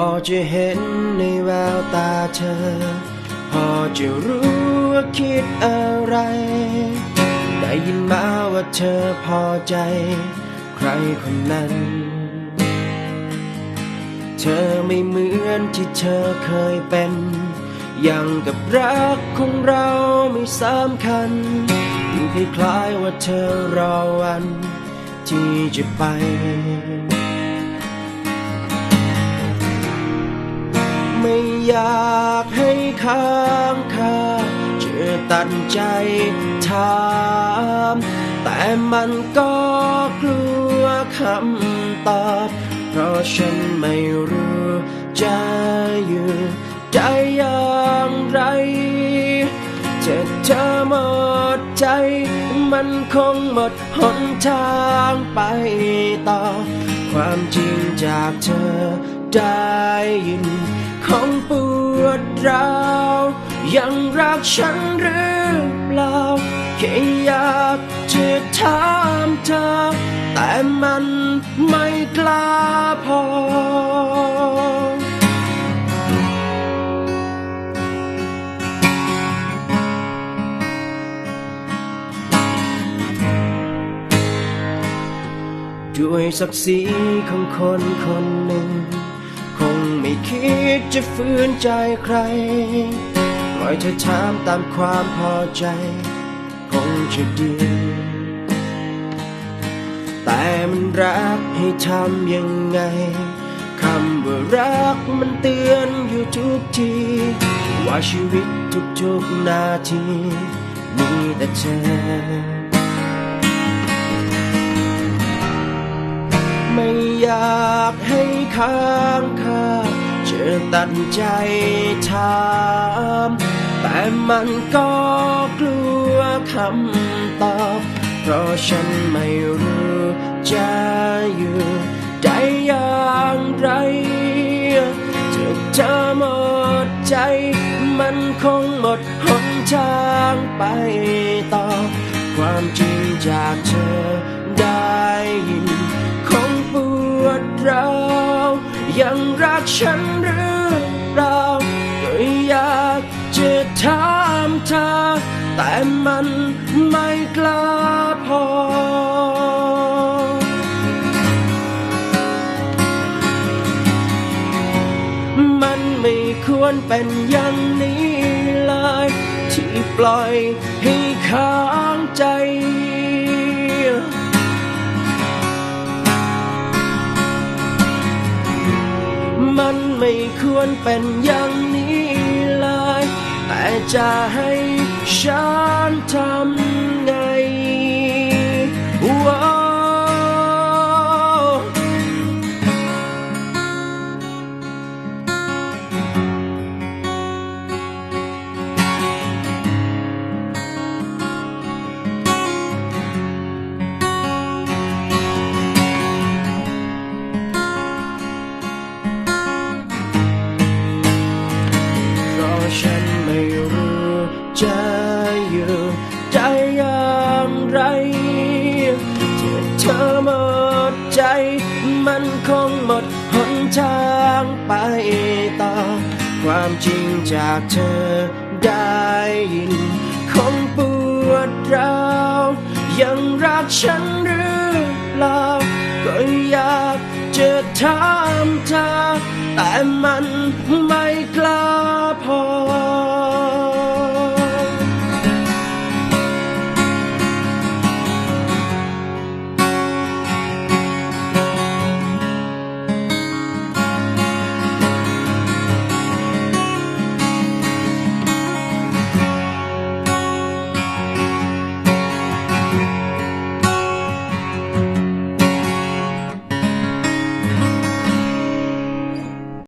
อจะเห็นในแววตาเธอ พอจะรู้ว่าคิดอะไร ได้ยินมาว่าเธอพอใจ ใครคนนั้น เธอไม่เหมือนที่เธอเคยเป็นอย่างกับรักของเราไม่สำคัญดูคล้ายๆว่าเธอรอวันที่จะไป ไม่อยากให้ค้างคาจะตัดใจถาม แต่มันก็กลัวคำตอบ เพราะฉันไม่รู้จะอยู่ได้อย่างไรจะเธอหมดใจ มันคงหมดหนทางไปต่อ ความจริงจากเธอได้ยิน คงปวดร้าวยังรักฉันหรือเปล่าแค่อยากจะถามเธอ แต่มันไม่กล้าพอ ด้วยศักดิ์ศรีของคนคนหนึ่ง่คิดจะฝืนใจใคร ปล่อยเธอถามตามความพอใจคงจะดี แต่มันรักให้ทำยังไงคำว่ารักมันเตือนอยู่ทุกที ว่าชีวิตทุกๆนาที มีแต่เธอ ไม่อยากให้ค้างคา จะตัดใจถามแต่มันก็กลัวคำตอบ เพราะฉันไม่รู้จะอยู่ได้อย่างไรจะเธอหมดใจ มันคงหมดหนทางไปต่อ ความจริงจากเธอได้ยิน คงปวดร้าวยังรักฉัน แต่มันไม่กล้าพอ มันไม่ควรเป็นอย่างนี้เลย ที่ปล่อยให้ค้างใจมันไม่ควรเป็นอย่างนี้เลย แต่จะให้ ฉั ใจ มันคงหมดหนทางไปต่อ ความจริงจากเธอได้ยิน คงปวดร้าวยังรักฉันหรือ